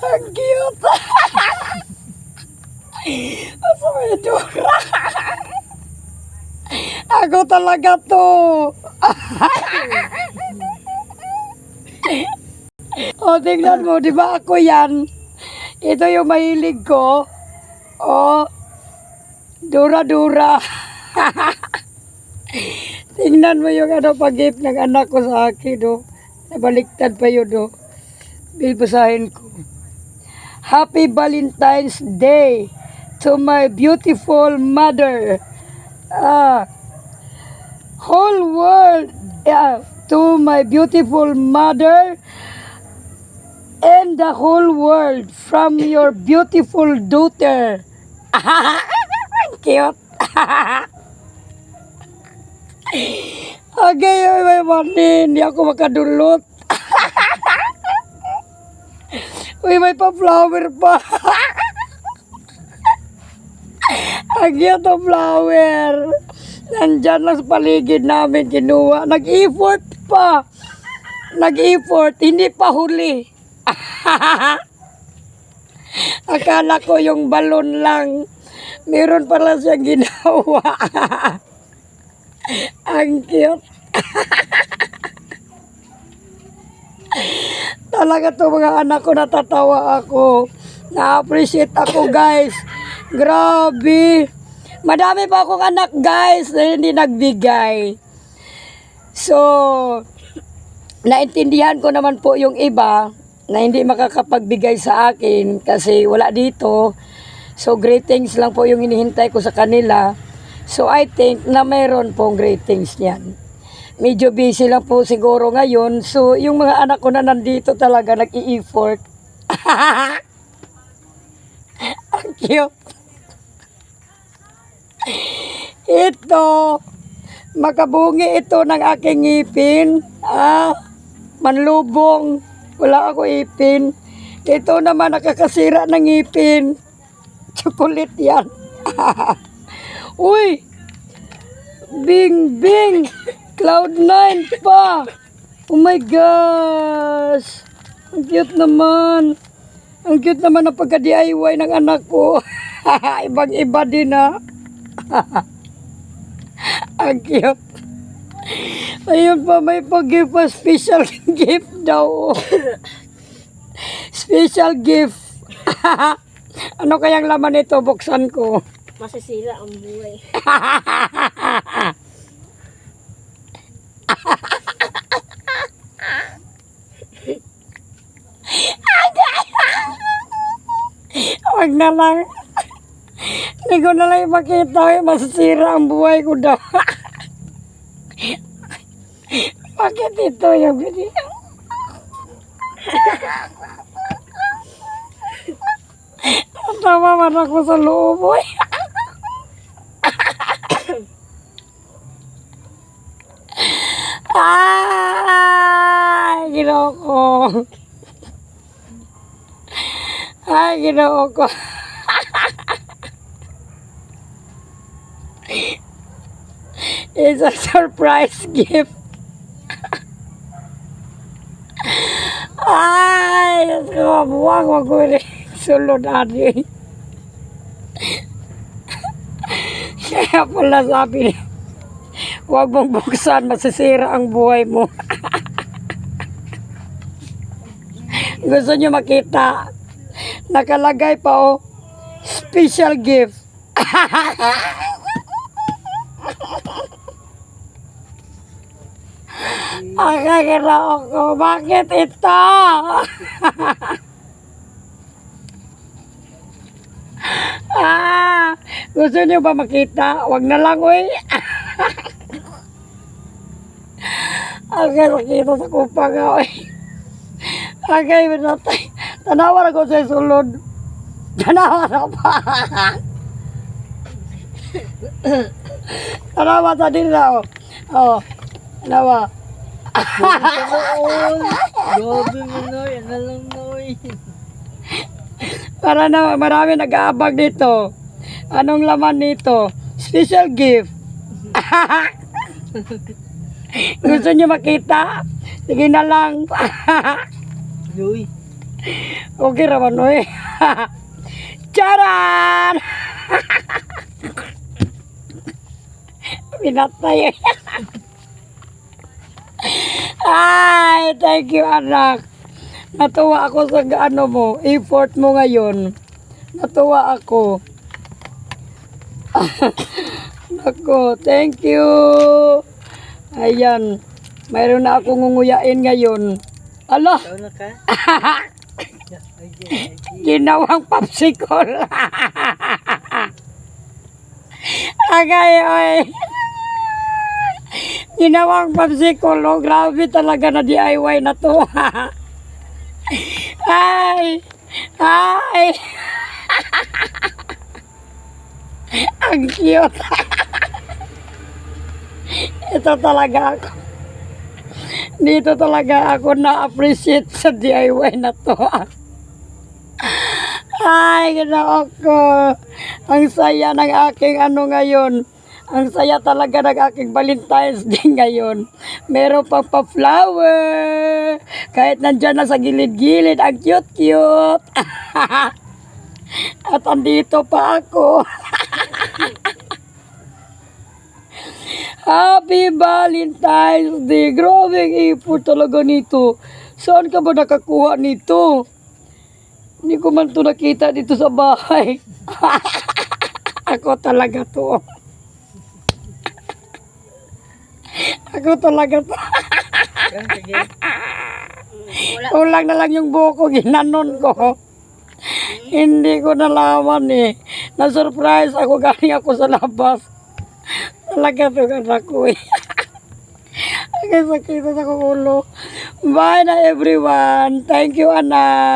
Ang cute. Asa may dura? Ako talaga to. o, tingnan mo, di ba ako yan? Ito yung mahilig ko. O, dura-dura. tingnan mo yung ano pag-gift ng anak ko sa akin, no? Nabaliktad pa yun, no? Bibasahin ko. Happy Valentine's Day to my beautiful mother. Ah, whole world, yeah, to my beautiful mother and the whole world from your beautiful daughter. Cute. okay, may mani, hindi ako makadulot. Uy, may pa-flower pa. Ang ng flower. Nandyan lang sa paligid namin kinuha. Nag-effort pa. Nag-effort. Hindi pa huli. Akala ko yung balon lang. Meron pala siyang ginawa. Ang cute. Talaga to mga anak ko natatawa ako. Na-appreciate ako guys. Grabe. Madami pa akong anak guys na hindi nagbigay. So, naintindihan ko naman po yung iba na hindi makakapagbigay sa akin kasi wala dito. So, greetings lang po yung hinihintay ko sa kanila. So, I think na mayroon pong greetings niyan medyo busy lang po siguro ngayon. So, yung mga anak ko na nandito talaga nag-i-effort. Ang cute. Ito, makabungi ito ng aking ngipin. Ah, manlubong. Wala ako ipin. Ito naman nakakasira ng ngipin. Chocolate yan. Uy! Bing, bing! Cloud9 pa! Oh my gosh! Ang cute naman! Ang cute naman ng pagka-DIY ng anak ko. Ibang-iba din ha. Ang cute. Ayun pa, may pag-gift pa. Special gift daw. Special gift. ano kayang laman nito? Buksan ko. Masisira ang buhay. Huwag na lang. Hindi ko na lang ipakita. eh. Masisira ang buhay ko daw. Bakit ito yung video? Tawa man ako sa loob. Uy. Ay, ginawa ko. Ay, ginawa ko. It's a surprise gift. Ay, mabuwag wag ko rin. Sulod adi. Kaya pala sabi niya, huwag mong buksan, masisira ang buhay mo. Gusto niyo makita? Nakalagay pa oh, special gift. Akakira ako, bakit ito? ah, gusto niyo ba makita? Wag na lang, uy. Okay, nakita sa kupa nga, uy. Okay, minatay. Tanawa na ko sa sulod. Tanawa na pa. Tanawa sa din na, oh. Oh, tanawa. Grabe mo, Noy. Ano lang, Noy. Para na marami nag-aabag dito. Anong laman nito? Special gift. Gusto niyo makita? Sige na lang. Noy. Okay raman oy. Charan! Pinatay. Ay, thank you anak. Natuwa ako sa ano mo, effort mo ngayon. Natuwa ako. Nako, thank you. Ayan, mayroon na akong ngunguyain ngayon. Ala, Ikaw na ka? Ginawang popsicle. Agay, oy. Ginawang popsicle. Oh, grabe talaga na DIY na to. ay, ay. Ang cute. Ito talaga ako. Dito talaga ako na-appreciate sa DIY na to. Ay, ginoo ko. Ang saya ng aking ano ngayon. Ang saya talaga ng aking Valentine's Day ngayon. Meron pang pa-flower. Kahit nandyan na sa gilid-gilid. Ang cute-cute. At andito pa ako. Happy Valentine's Day! Grabe ang ipon talaga nito. Saan ka ba nakakuha nito? Hindi ko man to nakita dito sa bahay. Ako talaga to. Ako talaga to. Kulang na lang yung buko, ginanon ko. Hindi ko nalaman eh. Na-surprise ako galing ako sa labas. Talaga to anak ko eh. Ang sakit sa ulo. Bye na everyone. Thank you, anak.